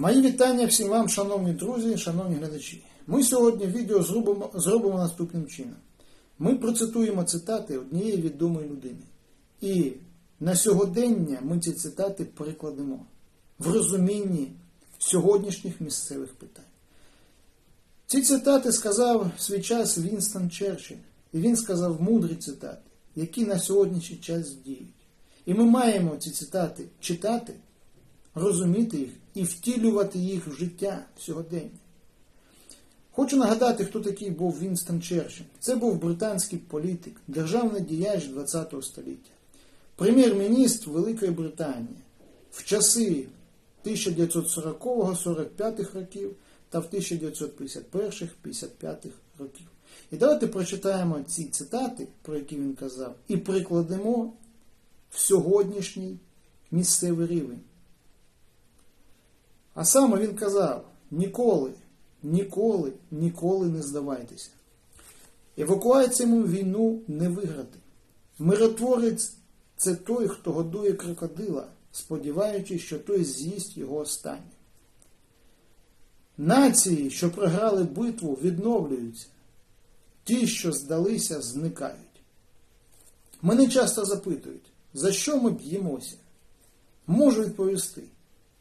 Мої вітання всім вам, шановні друзі, шановні глядачі. Ми сьогодні відео зробимо, зробимо наступним чином. Ми процитуємо цитати однієї відомої людини. І на сьогодення ми ці цитати перекладемо в розумінні сьогоднішніх місцевих питань. Ці цитати сказав в свій час Вінстон Черчилль. І він сказав мудрі цитати, які на сьогоднішній час діють. І ми маємо ці цитати читати, розуміти їх і втілювати їх в життя сьогодення. Хочу нагадати, хто такий був Вінстон Черчилль. Це був британський політик, державний діяч ХХ століття, прем'єр-міністр Великої Британії в часи 1940-45 років та в 1951-55 років. І давайте прочитаємо ці цитати, про які він казав, і прикладемо в сьогоднішній місцевий рівень. А саме він казав: ніколи, ніколи, ніколи не здавайтеся. Евакуаціями війну не виграти. Миротворець це той, хто годує крокодила, сподіваючись, що той з'їсть його останнє. Нації, що програли битву, відновлюються. Ті, що здалися, зникають. Мене часто запитують, за що ми б'ємося? Можу відповісти.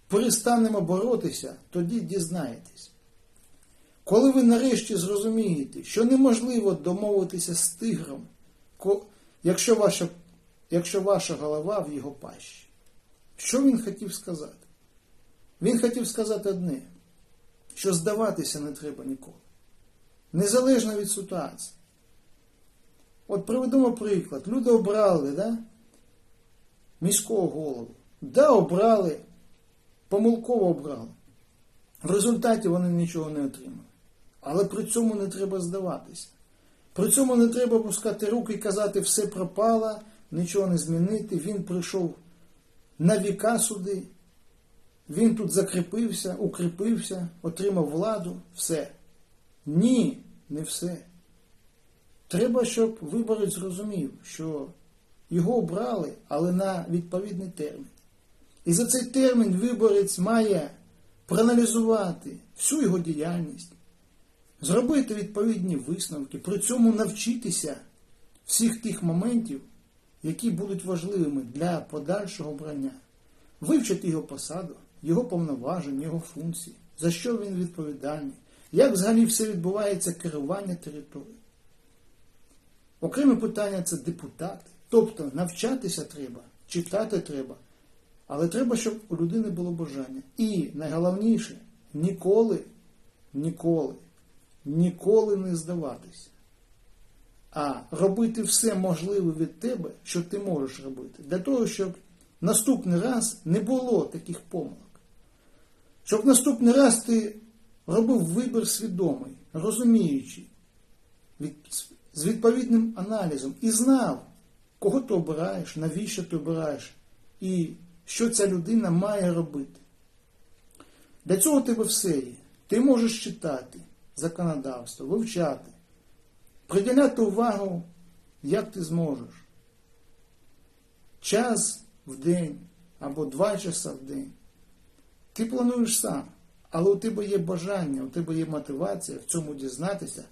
Перестанемо боротися, тоді дізнаєтесь. Коли ви нарешті зрозумієте, що неможливо домовитися з тигром, якщо ваша, якщо ваша голова в його пащі. Що він хотів сказати? Він хотів сказати одне, що здаватися не треба ніколи. Незалежно від ситуації. От приведемо приклад. Люди обрали да, міського голову. Да, обрали, помилково обрали. В результаті вони нічого не отримали. Але при цьому не треба здаватися. При цьому не треба пускати руки і казати, все пропало, нічого не змінити. Він прийшов на віка сюди, він тут закріпився, укріпився, отримав владу, все. Ні, не все. Треба, щоб виборець зрозумів, що його обрали, але на відповідний термін. І за цей термін виборець має проаналізувати всю його діяльність, зробити відповідні висновки, при цьому навчитися всіх тих моментів, які будуть важливими для подальшого обрання, вивчити його посаду, його повноваження, його функції, за що він відповідальний, як взагалі все відбувається керування територією. Окреме питання це депутати. Тобто навчатися треба, читати треба, але треба, щоб у людини було бажання. І найголовніше ніколи, ніколи, ніколи не здаватися. А робити все можливе від тебе, що ти можеш робити, для того, щоб наступний раз не було таких помилок. Щоб наступний раз ти робив вибір свідомий, розуміючи, з відповідним аналізом і знав, кого ти обираєш, навіщо ти обираєш, і що ця людина має робити. Для цього тебе все є. Ти можеш читати законодавство, вивчати, приділяти увагу, як ти зможеш. Час в день або два часа в день. Ти плануєш сам, але у тебе є бажання, у тебе є мотивація в цьому дізнатися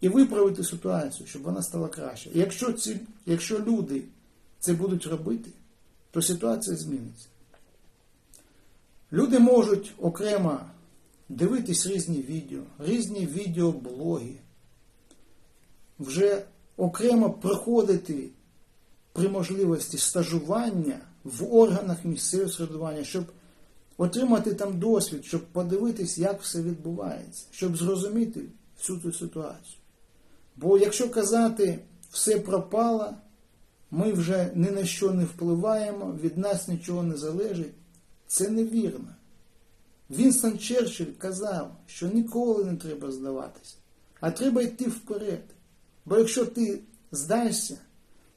і виправити ситуацію, щоб вона стала краще. Якщо, ці, якщо люди це будуть робити, то ситуація зміниться. Люди можуть окремо дивитись різні відео, різні відеоблоги, вже окремо проходити при можливості стажування в органах місцевого середування, щоб отримати там досвід, щоб подивитись, як все відбувається, щоб зрозуміти всю цю ситуацію. Бо якщо казати, все пропало, ми вже ні на що не впливаємо, від нас нічого не залежить, це невірно. Вінстон Черчилль казав, що ніколи не треба здаватися, а треба йти вперед. Бо якщо ти здашся,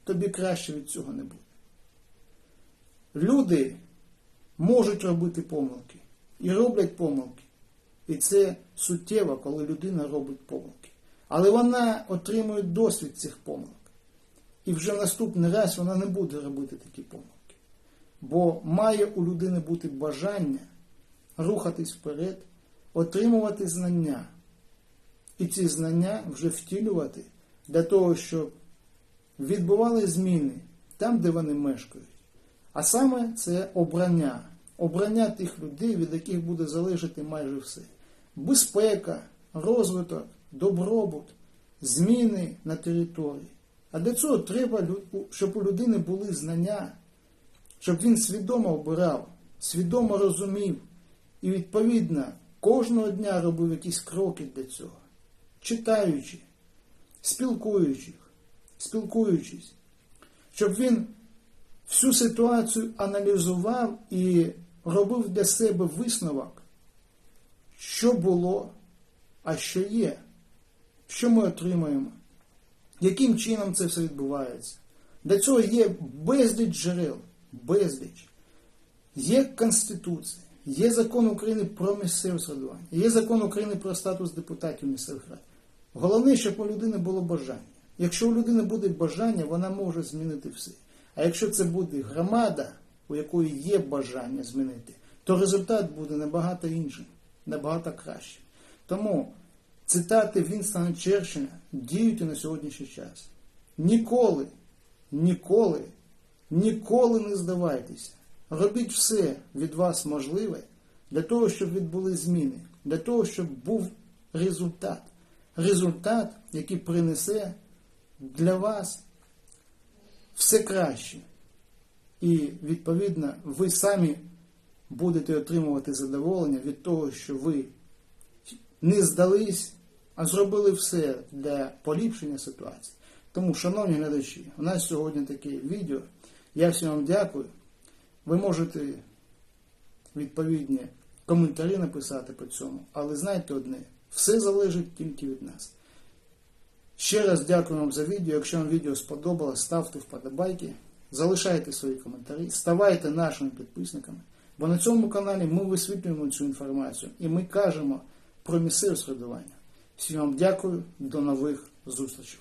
тобі краще від цього не буде. Люди можуть робити помилки і роблять помилки. І це суттєво, коли людина робить помилки. Але вона отримує досвід цих помилок. І вже наступний раз вона не буде робити такі помилки. Бо має у людини бути бажання рухатись вперед, отримувати знання. І ці знання вже втілювати для того, щоб відбували зміни там, де вони мешкають. А саме це обрання. Обрання тих людей, від яких буде залежати майже все. Безпека, розвиток, добробут, зміни на території. А для цього треба, щоб у людини були знання, щоб він свідомо обирав, свідомо розумів і, відповідно, кожного дня робив якісь кроки для цього, читаючи, спілкуючись, спілкуючись, щоб він всю ситуацію аналізував і робив для себе висновок, що було, а що є, що ми отримаємо, яким чином це все відбувається. Для цього є безліч джерел, безліч. Є Конституція, є закон України про місцеве самоврядування, є закон України про статус депутатів місцевих рад. Головне, щоб у людини було бажання. Якщо у людини буде бажання, вона може змінити все. А якщо це буде громада, у якої є бажання змінити, то результат буде набагато іншим, набагато кращим. Тому цитати Вінстона Черчилля діють і на сьогоднішній час. Ніколи, ніколи, ніколи не здавайтеся. Робіть все від вас можливе для того, щоб відбули зміни, для того, щоб був результат. Результат, який принесе для вас все краще. І, відповідно, ви самі будете отримувати задоволення від того, що ви не здались, а зробили все для поліпшення ситуації. Тому, шановні глядачі, у нас сьогодні таке відео. Я всім вам дякую. Ви можете відповідні коментарі написати по цьому, але знайте одне, все залежить тільки від нас. Ще раз дякую вам за відео. Якщо вам відео сподобалось, ставте вподобайки, залишайте свої коментарі, ставайте нашими підписниками. Бо на цьому каналі ми висвітлюємо цю інформацію і ми кажемо про місцеве середування. Всім вам дякую, до нових зустрічей.